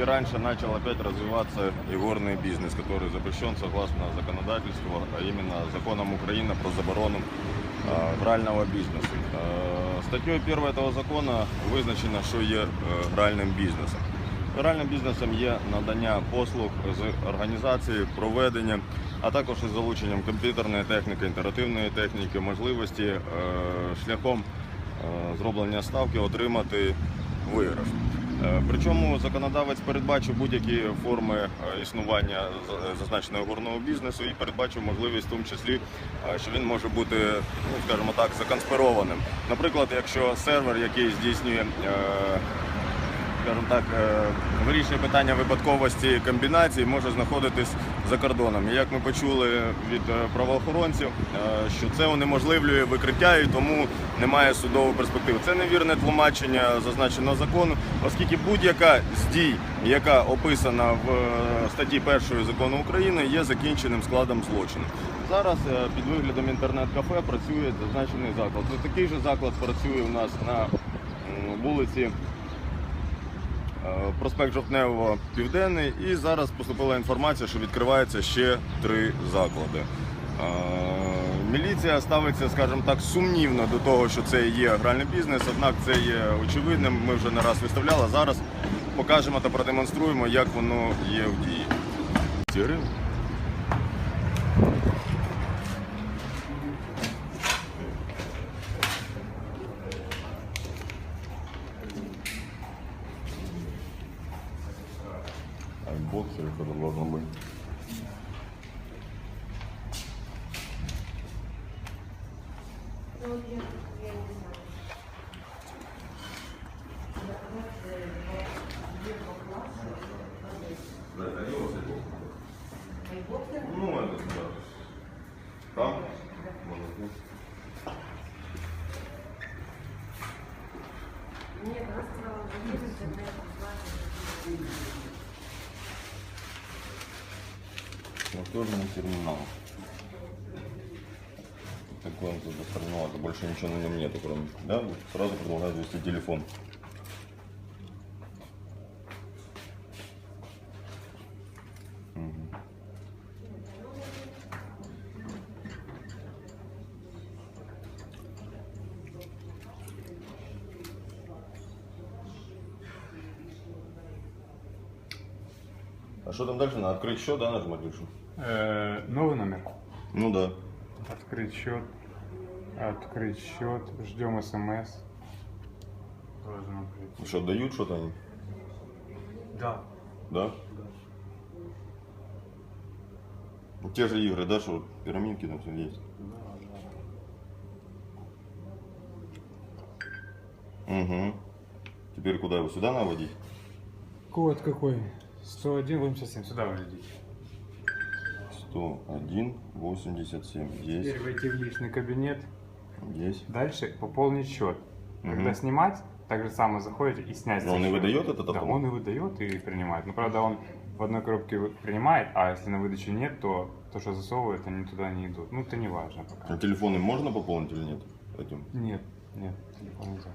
и раньше начал опять развиваться игорный бизнес, который запрещен согласно законодательству, а именно законом Украины про заборону е, грального бізнесу. Е, Статтею 1 цього закону визначено, що є е, гральним бізнесом. Гральним бізнесом є надання послуг з організації, проведення, а також із залученням комп'ютерної техніки, інтерактивної техніки, можливості е, шляхом е, зроблення ставки отримати виграш. Е, Причому законодавець передбачив будь-які форми е, існування зазначеного горного бізнесу і передбачив можливість в тому числі, е, що він може бути, ну скажімо так, законспірованим. Наприклад, якщо сервер, який здійснює скажімо так, е, вирішує питання випадковості комбінацій, може знаходитись за кордоном. І як ми почули від е, правоохоронців, е, що це унеможливлює викриття і тому немає судової перспективи. Це невірне тлумачення зазначеного закону, оскільки будь-яка з дій, яка описана в статті 1 закону України, є закінченим складом злочину. Зараз під виглядом інтернет-кафе працює зазначений заклад. Такий же заклад працює у нас на вулиці. Е, Проспект Жовтневого Південний. І зараз поступила інформація, що відкривається ще три заклади. Е, Міліція ставиться, скажімо так, сумнівно до того, що це є гральний бізнес, однак це є очевидним. Ми вже не раз виставляли. Зараз покажемо та продемонструємо, як воно є в дії. Ці гривні. Айбоксер это должно быть. Ну, это да. Там? Может быть. Нет, она сказала, что есть интернет, Ну, тоже на терминал. Такой он тут терминал, больше ничего на нем нету, кроме. Да, сразу предлагают ввести телефон. А что там дальше? Надо открыть счет, да, нажимать лучше? Э, новый номер. Ну да. Открыть счет. Открыть счет. Ждем смс. Должно прийти. Что, дают что-то они? Да. Да? Ну, Те же игры, да, что пирамидки там все есть. Угу. Теперь куда его? Сюда наводить? Код какой? 101 87. Сюда введите. 101, 87. Есть. Теперь войти в личный кабинет. Есть. Дальше пополнить счет. Мгм. Когда снимать, так же самое заходите и снять. Но он и выдает этот Да, автомат? он и выдает, и принимает. Но правда он в одной коробке принимает, а если на выдаче нет, то то, что засовывает, они туда не идут. Ну, это не важно пока. А телефоны можно пополнить или нет? Этим? Нет, нет, телефон нельзя.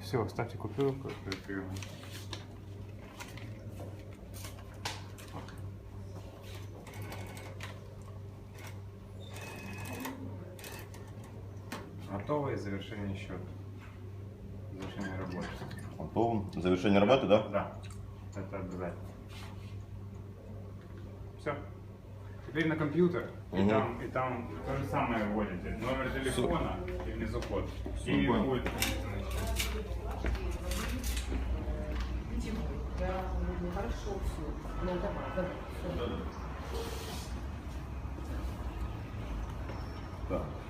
Все, ставьте купюру. купюру. Готово и завершение счета. Завершение работы. Готов. Завершение работы, да? Да, это обязательно. Все. Теперь на компьютер, и, Мгм. там, и там то же самое вводите. Номер телефона и внизу код. И будет Хорошо, все. Ну, давай, давай. всё.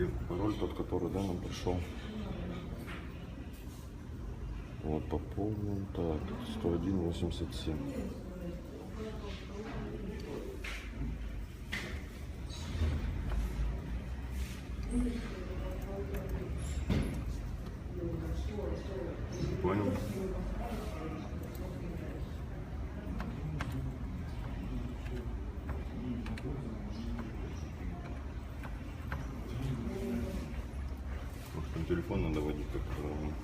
И пароль тот, который, да, нам пришел. Вот, пополним. Так, 101,87. Телефон надо водить как-то правильно.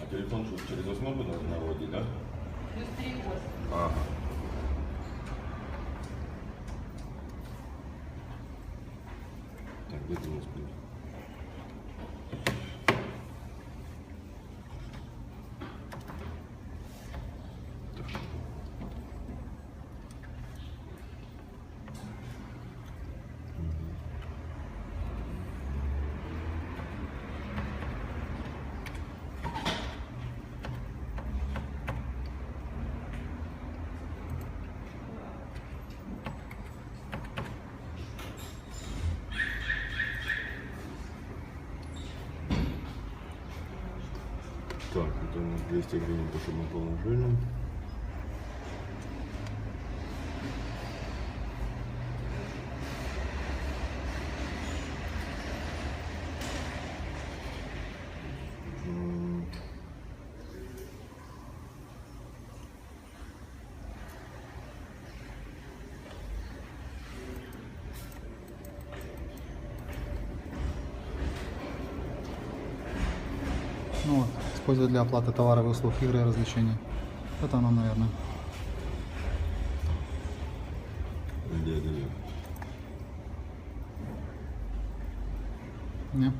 А телефон через надо наводить, да? Ага. Так, где у нас плюс? 200 гривен, то, что мы положили. Ну использовать для оплаты товаров и услуг, игры и развлечений. Это оно, наверное. Где это? Не?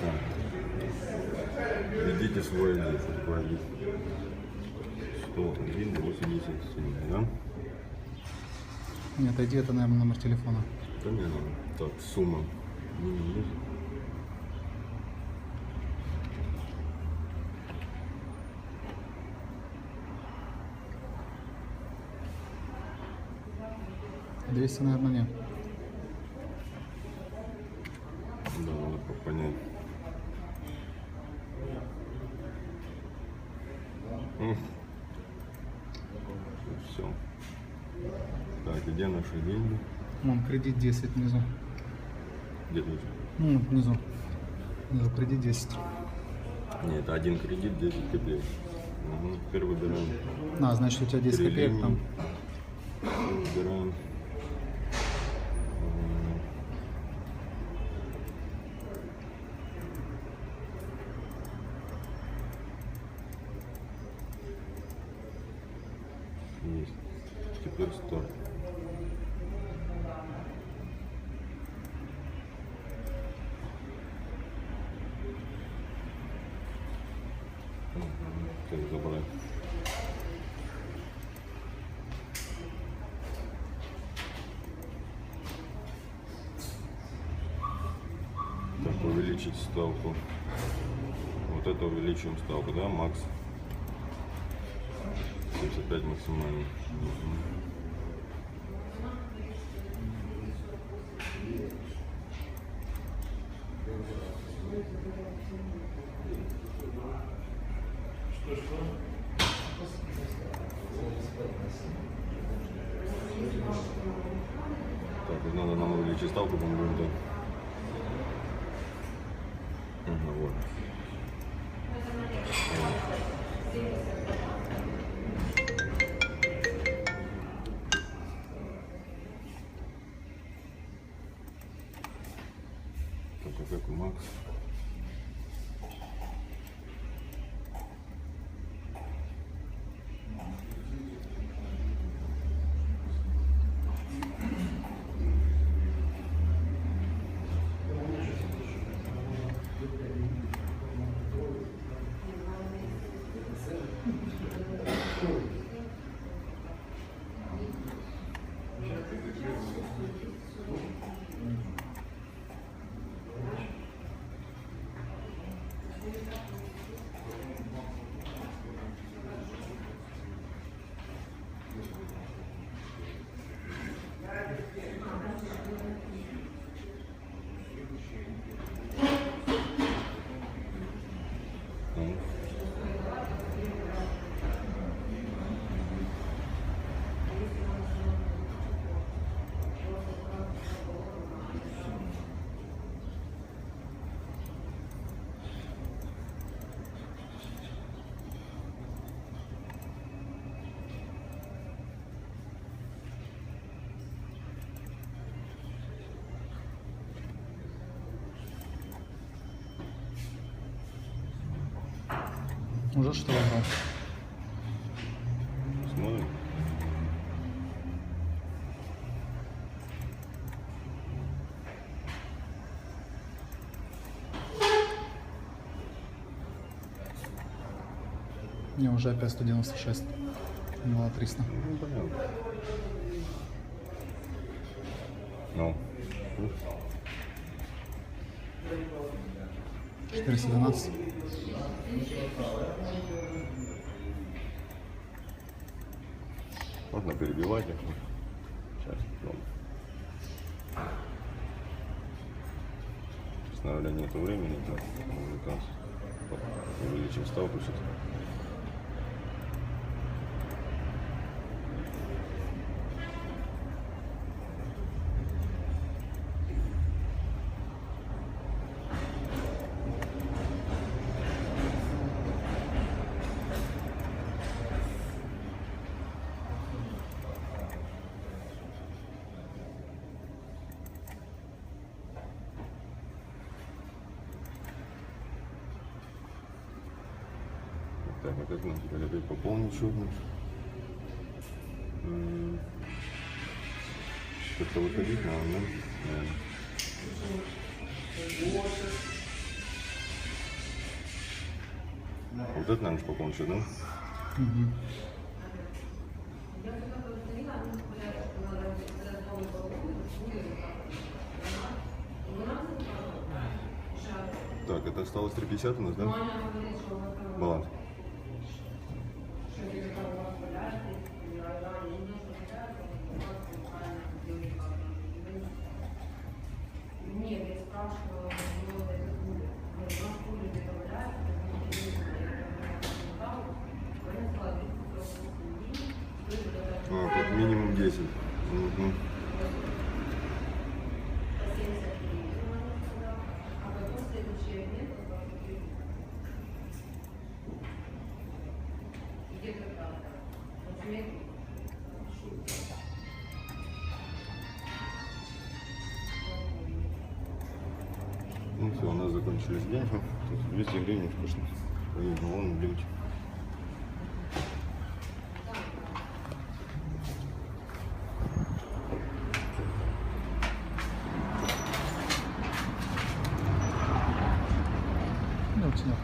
Так. Введите свой. Что такое адрес? 101 87, да? Нет, ID это, наверное, номер телефона. Да не надо. Так, сумма. Двести, наверное, нет. Да, надо по- понять. Все. Так, где наши деньги? Вон, кредит 10 внизу. Где тут? Ну, внизу. Внизу кредит 10. Нет, это один кредит 10 копеек. Угу. Теперь выбираем. А, значит, у тебя 10 Три копеек там. Выбираем. М, Есть. Теперь старт. Мгм. Как забрать? Так, увеличить ставку. Вот это увеличиваем ставку, да, макс? 75 максимально. Так, надо нам увеличить ставку, по-моему, да. Ага, Уже что выбрал? Смотрим. Не, уже опять 196. Было 300. Ну, понятно. Ну, 412. можно перебивать их. Сейчас. Сейчас, наверное, нету времени увлекаться. Увеличим ставку все-таки. Так, как нам теперь опять пополнить? М, Как-то выходить надо, да? Да. Вот это, наверное, пополнить счет, да? Так, это осталось 350 у нас, да? Баланс. kind of want to Ну все, у нас закончились деньги. Тут 200 гривен. Поедем вон блюдь. Ну, снял.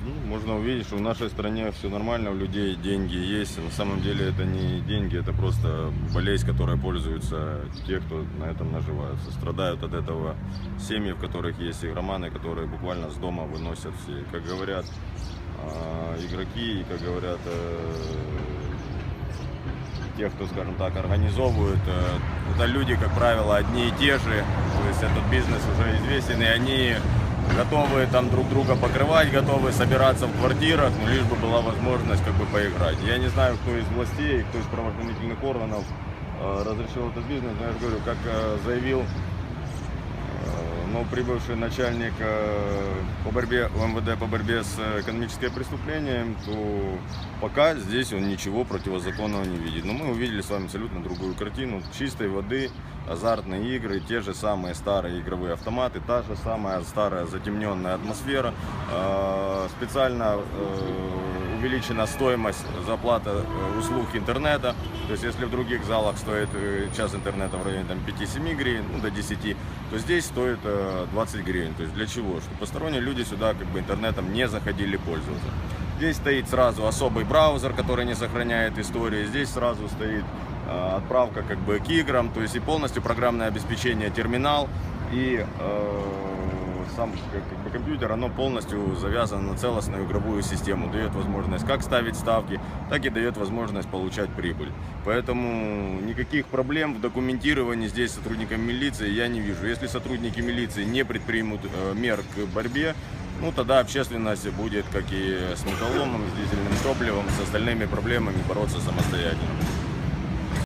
Ну, можно увидеть, что в нашей стране все нормально, у людей деньги есть. На самом деле это не деньги, это просто болезнь, которой пользуются те, кто на этом наживаются. Страдают от этого семьи, в которых есть игроманы, которые буквально с дома выносят все. Как говорят а, игроки, как говорят э, те, кто, скажем так, организовывают, э, это люди, как правило, одни и те же. То есть этот бизнес уже известен, и они готовы там друг друга покрывать, готовы собираться в квартирах, но лишь бы была возможность как бы поиграть. Я не знаю, кто из властей, кто из правоохранительных органов э, разрешил этот бизнес, но я же говорю, как э, заявил э, новоприбывший начальник э, по борьбе МВД по борьбе с э, экономическим преступлением, то пока здесь он ничего противозаконного не видит. Но мы увидели с вами абсолютно другую картину. Чистой воды, азартные игры, те же самые старые игровые автоматы, та же самая старая затемненная атмосфера. Э, Специально увеличена стоимость заплата э, услуг интернета. То есть если в других залах стоит э, час интернета в районе там, 5-7 гривен, ну, до 10, то здесь стоит э, 20 гривен. То есть для чего? Чтобы посторонние люди сюда как бы интернетом не заходили пользоваться. Здесь стоит сразу особый браузер, который не сохраняет истории. Здесь сразу стоит э, отправка как бы к играм, то есть и полностью программное обеспечение терминал и э, сам как, бы компьютер, оно полностью завязано на целостную игровую систему, дает возможность как ставить ставки, так и дает возможность получать прибыль. Поэтому никаких проблем в документировании здесь сотрудникам милиции я не вижу. Если сотрудники милиции не предпримут э, мер к борьбе, ну тогда общественность будет, как и с металломом, с дизельным топливом, с остальными проблемами бороться самостоятельно.